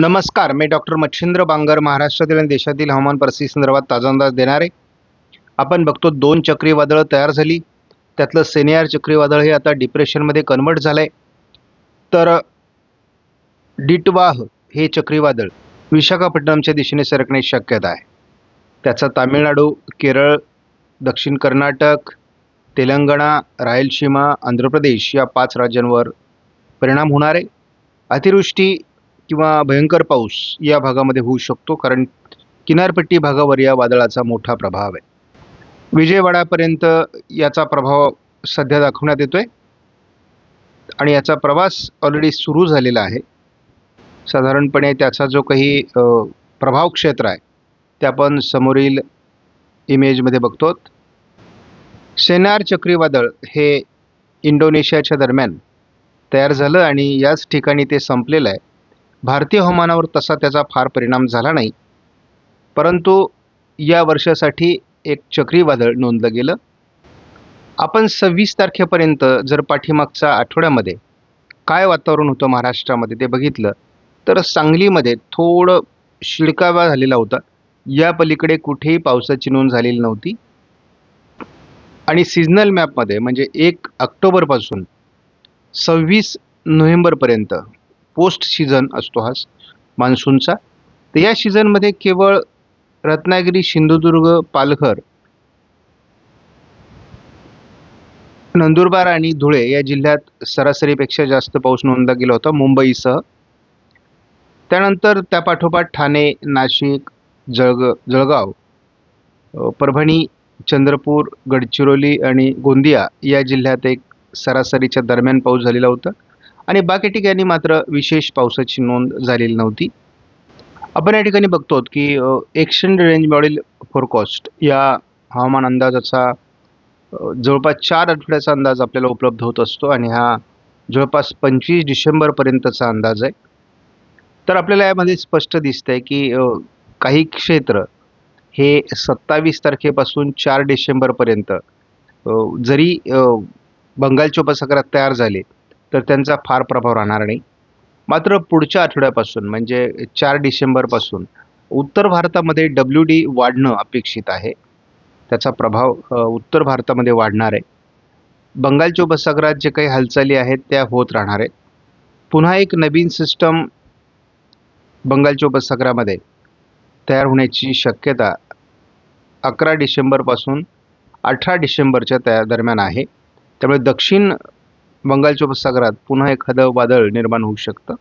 नमस्कार मी डॉक्टर मच्छिंद्र बांगर महाराष्ट्रातील आणि देशातील हवामान परिस्थिती संदर्भात ताजा अंदाज देणार. आहे आपण बघतो दोन चक्रीवादळं तयार झाली. त्यातलं सेनियार चक्रीवादळ हे आता डिप्रेशनमध्ये कन्वर्ट झालं आहे तर डिटवाह हे चक्रीवादळ विशाखापट्टणमच्या दिशेने सरकण्याची शक्यता आहे. त्याचा तामिळनाडू केरळ दक्षिण कर्नाटक तेलंगणा रायलसीमा आंध्र प्रदेश या पाच राज्यांवर परिणाम होणार आहे. अतिवृष्टी किंवा भयंकर पाऊस या भागामध्ये होऊ शकतो कारण किनारपट्टी भागावर या वादळाचा मोठा प्रभाव आहे. विजयवाडापर्यंत याचा प्रभाव सध्या दाखवण्यात येतोय. आणि याचा प्रवास ऑलरेडी सुरू झालेला आहे. साधारणपणे त्याचा जो काही प्रभाव क्षेत्र आहे ते आपण समोरील इमेजमध्ये बघतो. सेनार चक्रीवादळ हे इंडोनेशियाच्या दरम्यान तयार झालं आणि याच ठिकाणी ते संपलेलं आहे. भारतीय हवामानावर तसा त्याचा फार परिणाम झाला नाही. परंतु या वर्षासाठी एक चक्रीवादळ नोंदलं गेलं. आपण सव्वीस तारखेपर्यंत जर पाठीमागच्या आठवड्यामध्ये काय वातावरण होतं महाराष्ट्रामध्ये ते बघितलं तर सांगलीमध्ये थोडं शिडकावा झालेला होता. या पलीकडे कुठेही पावसाची नोंद झालेली नव्हती. आणि सिजनल मॅपमध्ये म्हणजे एक ऑक्टोबरपासून सव्वीस नोव्हेंबरपर्यंत पोस्ट सीझन असतो हा मान्सूनचा. तर या सीझनमध्ये केवळ रत्नागिरी सिंधुदुर्ग पालघर नंदुरबार आणि धुळे या जिल्ह्यात सरासरीपेक्षा जास्त पाऊस नोंदला गेला होता मुंबईसह. त्यानंतर त्यापाठोपाठ ठाणे नाशिक जळग जळगाव परभणी चंद्रपूर गडचिरोली आणि गोंदिया या जिल्ह्यात एक सरासरीच्या दरम्यान पाऊस झालेला होता. आणि बाकी ठिकाणी मात्र विशेष पावसाची नोंद झालेली नव्हती. आपण या ठिकाणी बघतो की एक्सटेंड रेंज मॉडेल फोरकास्ट या हवामान अंदाजाचा जवळपास चार आठवड्याचा अंदाज आपल्याला उपलब्ध होत असतो आणि हा जवळपास पंचवीस डिसेंबरपर्यंतचा अंदाज आहे. तर आपल्याला यामध्ये स्पष्ट दिसतंय की काही क्षेत्र हे सत्तावीस तारखेपासून चार डिसेंबरपर्यंत जरी अ, बंगालच्या उपसागरात तयार झाले तर त्यांचा फार प्रभाव राहणार नाही. मात्र पुढच्या आठवड्यापासून म्हणजे चार डिसेंबरपासून उत्तर भारतामध्ये डब्ल्यू डी वाढणं अपेक्षित आहे. त्याचा प्रभाव उत्तर भारतामध्ये वाढणार आहे. बंगालच्या उपसागरात जे काही हालचाली आहेत त्या होत राहणार आहेत. पुन्हा एक नवीन सिस्टम बंगालच्या उपसागरामध्ये तयार होण्याची शक्यता अकरा डिसेंबरपासून अठरा डिसेंबरच्या त्या दरम्यान आहे. त्यामुळे दक्षिण बंगालच्या उपसागरात पुन्हा एखादं वादळ निर्माण होऊ शकतं?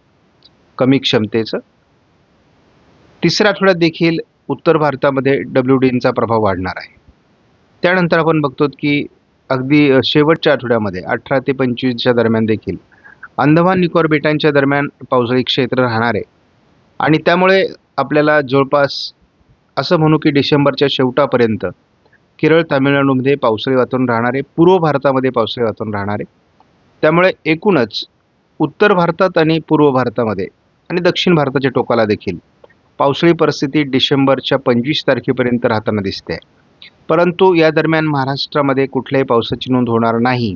कमी क्षमतेचं? तिसऱ्या आठवड्यात देखील उत्तर भारतामध्ये डब्ल्यू डींचा प्रभाव वाढणार आहे. त्यानंतर आपण बघतो की अगदी शेवटच्या आठवड्यामध्ये अठरा ते पंचवीसच्या दरम्यान देखील अंदमान निकोबार बेटांच्या दरम्यान पावसाळी क्षेत्र राहणार आहे. आणि त्यामुळे आपल्याला जवळपास असं म्हणू की डिसेंबरच्या शेवटापर्यंत केरळ तामिळनाडूमध्ये पावसाळी वातावरण राहणार आहे. पूर्व भारतामध्ये पावसाळी वातावरण राहणार आहे. त्यामुळे एकूणच उत्तर भारतात आणि पूर्व भारतामध्ये आणि दक्षिण भारताच्या टोकाला देखील पावसाळी परिस्थिती डिसेंबरच्या पंचवीस तारखेपर्यंत राहताना दिसते. परंतु या दरम्यान महाराष्ट्रामध्ये कुठल्याही पावसाची नोंद होणार नाही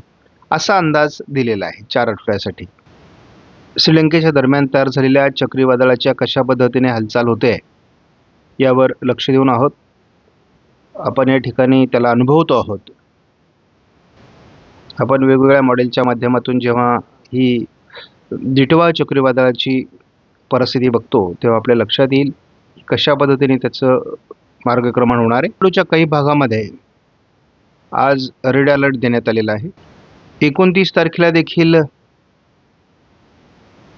असा अंदाज दिलेला आहे चार आठवड्यासाठी. श्रीलंकेच्या दरम्यान तयार झालेल्या चक्रीवादळाच्या कशा पद्धतीने हालचाल होते यावर लक्ष देऊन आहोत. आपण या ठिकाणी त्याला अनुभवतो आहोत. आपण वेगवेगळ्या मॉडेलच्या माध्यमातून जेव्हा ही दिटवा चक्रीवादळाची परिस्थिती बघतो तेव्हा आपल्या लक्षात येईल कशा पद्धतीने त्याचं मार्गक्रमण होणार आहे. पुढच्या काही भागामध्ये आज रेड अलर्ट देण्यात आलेला आहे. एकोणतीस तारखेला देखील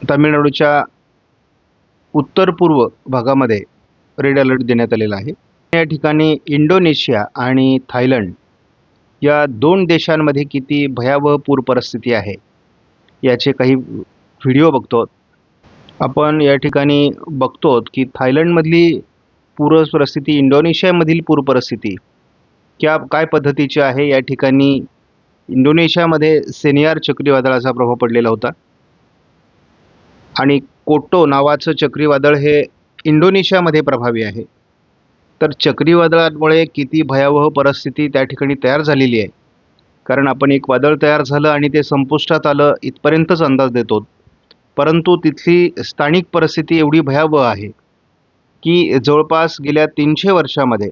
तामिळनाडूच्या उत्तर पूर्व भागामध्ये रेड अलर्ट देण्यात आलेला आहे. या ठिकाणी इंडोनेशिया आणि थायलंड या दोन देशांमध्ये किती भयावह पूर परिस्थिती आहे याचे काही व्हिडिओ बघतो. आपण या ठिकाणी बघतो की थायलंडमधली पूर परिस्थिती इंडोनेशियामधील पूर परिस्थिती क्या काय पद्धतीची आहे या ठिकाणी इंडोनेशियामध्ये सेनियार चक्रीवादळाचा प्रभाव पडलेला होता. आणि कोटो नावाचं चक्रीवादळ हे इंडोनेशियामध्ये प्रभावी आहे. तर चक्रीवादळामुळे किती भयावह परिस्थिती त्या ठिकाणी तयार झालेली आहे. कारण आपण एक वादळ तयार झालं आणि ते संपुष्टात आलं इथपर्यंतच अंदाज देतो. परंतु तिथली स्थानिक परिस्थिती एवढी भयावह आहे की जवळपास गेल्या तीनशे वर्षामध्ये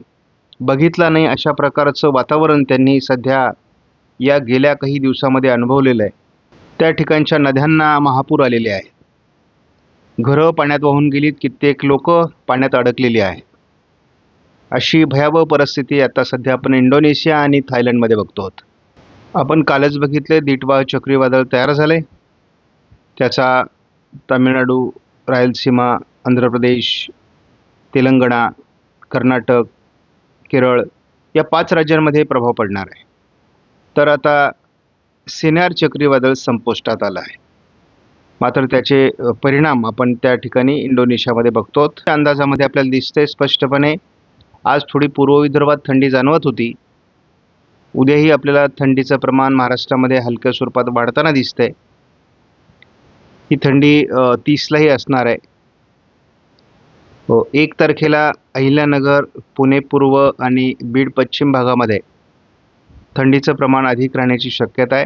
बघितला नाही अशा प्रकारचं वातावरण त्यांनी सध्या या गेल्या काही दिवसामध्ये अनुभवलेलं आहे. त्या ठिकाणच्या नद्यांना महापूर आलेले आहे. घरं पाण्यात वाहून गेलीत कित्येक लोक पाण्यात अडकलेली आहेत. अशी भयावह परिस्थिती आता सध्या आपण इंडोनेशिया आणि थायलंडमध्ये बघतो आहोत. आपण कालच बघितले दिटवा चक्रीवादळ तयार झाले त्याचा तामिळनाडू रायलसीमा आंध्र प्रदेश तेलंगणा कर्नाटक केरळ या पाच राज्यांमध्ये प्रभाव पडणार आहे. तर आता सिन्यार चक्रीवादळ संपुष्टात आलं आहे. मात्र त्याचे परिणाम आपण त्या ठिकाणी इंडोनेशियामध्ये बघतो त्या अंदाजामध्ये आपल्याला दिसतंय स्पष्टपणे आज थोडी पूर्व विदर्भात थंडी जाणवत होती. उद्याही आपल्याला थंडीचं प्रमाण महाराष्ट्रामध्ये हलक्या स्वरूपात वाढताना दिसतंय. ही थंडी तीसलाही असणार आहे. हो एक तारखेला अहिल्यानगर पुणे पूर्व आणि बीड पश्चिम भागामध्ये थंडीचं प्रमाण अधिक राहण्याची शक्यता आहे.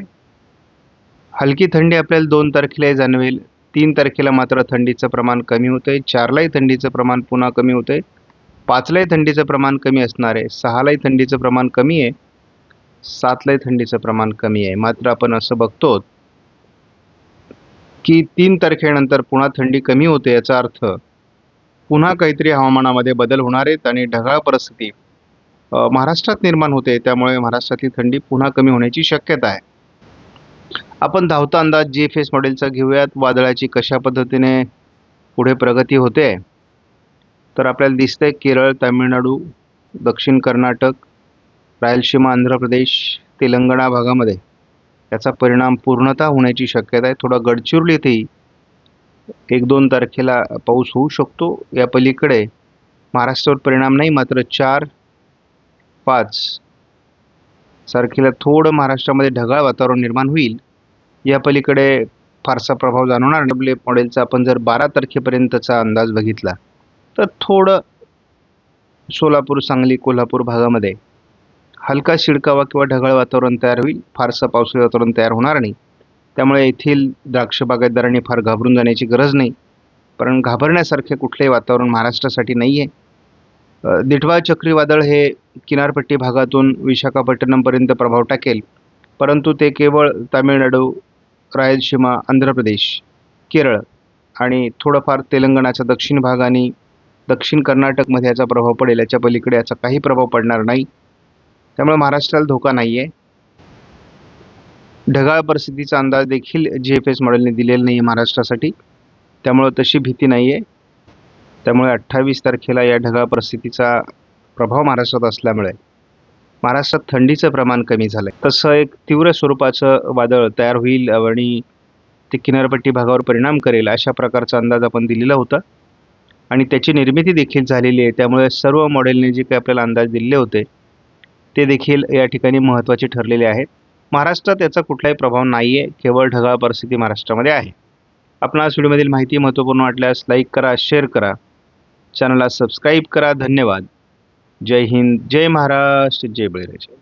हलकी थंडी आपल्याला दोन तारखेलाही जाणवेल. तीन तारखेला मात्र थंडीचं प्रमाण कमी होतंय. चारलाही थंडीचं प्रमाण पुन्हा कमी होतंय. पाचलाही थंडीचं प्रमाण कमी असणार आहे सहालाही थंडीचं प्रमाण कमी आहे सातलाही थंडीचं प्रमाण कमी आहे. मात्र आपण असं बघतो की तीन तारखेनंतर पुन्हा थंडी कमी होते याचा अर्थ पुन्हा काहीतरी हवामानामध्ये बदल होणार आहेत आणि ढगाळ परिस्थिती महाराष्ट्रात निर्माण होते. त्यामुळे महाराष्ट्रातली थंडी पुन्हा कमी होण्याची शक्यता आहे. आपण धावता अंदाज जी एफ एस मॉडेलचा घेऊयात. वादळाची कशा पद्धतीने पुढे प्रगती होते? तर आपल्याला दिसतंय केरळ तामिळनाडू दक्षिण कर्नाटक रायलसीमा आंध्र प्रदेश तेलंगणा भागामध्ये. याचा परिणाम पूर्णतः होण्याची शक्यता आहे. थोडा गडचिरोलीतही एक दोन तारखेला पाऊस होऊ शकतो. या पलीकडे महाराष्ट्रावर परिणाम नाही मात्र चार पाच तारखेला थोडं महाराष्ट्रामध्ये ढगाळ वातावरण निर्माण होईल. या पलीकडे फारसा प्रभाव जाणवणार डब्ल्यू मॉडेलचा आपण जर बारा तारखेपर्यंतचा अंदाज बघितला तर थोडं सोलापूर सांगली कोल्हापूर भागामध्ये हलका शिडकावा किंवा ढगाळ वातावरण तयार होईल. फारसं पावसाळी वातावरण तयार होणार नाही. त्यामुळे येथील द्राक्ष बागायतदारांनी फार घाबरून जाण्याची गरज नाही. कारण घाबरण्यासारखे कुठलेही वातावरण महाराष्ट्रासाठी नाही आहे दिठवा चक्रीवादळ हे किनारपट्टी भागातून विशाखापट्टणमपर्यंत प्रभाव टाकेल. परंतु ते केवळ तामिळनाडू रायलसीमा आंध्र प्रदेश केरळ आणि थोडंफार तेलंगणाचा दक्षिण भाग आणि दक्षिण कर्नाटकमध्ये याचा प्रभाव पडेल याच्या पलीकडे याचा काही प्रभाव पडणार नाही. त्यामुळे महाराष्ट्राला धोका नाही आहे ढगाळ परिस्थितीचा अंदाज देखील जी एफ एस मॉडेलने दिलेला नाही आहे महाराष्ट्रासाठी. त्यामुळं तशी भीती नाही आहे त्यामुळे अठ्ठावीस तारखेला या ढगाळ परिस्थितीचा प्रभाव महाराष्ट्रात असल्यामुळे महाराष्ट्रात थंडीचं प्रमाण कमी झालं आहे तसं एक तीव्र स्वरूपाचं वादळ तयार होईल आणि ते किनारपट्टी भागावर परिणाम करेल अशा प्रकारचा अंदाज आपण दिलेला होता. आणि त्याची निर्मिती देखील झालेली आहे. त्यामुळे सर्व मॉडेलने जे काही आपल्याला अंदाज दिलेले होते ते देखील या ठिकाणी महत्त्वाचे ठरलेले आहेत. महाराष्ट्रात याचा कुठलाही प्रभाव नाही आहे केवळ ढगाळ परिस्थिती महाराष्ट्रामध्ये आहे. आपणास व्हिडिओमधील माहिती महत्त्वपूर्ण वाटल्यास लाईक करा शेअर करा. चॅनलला सबस्क्राईब करा. धन्यवाद. जय हिंद जय महाराष्ट्र जय बळीराजा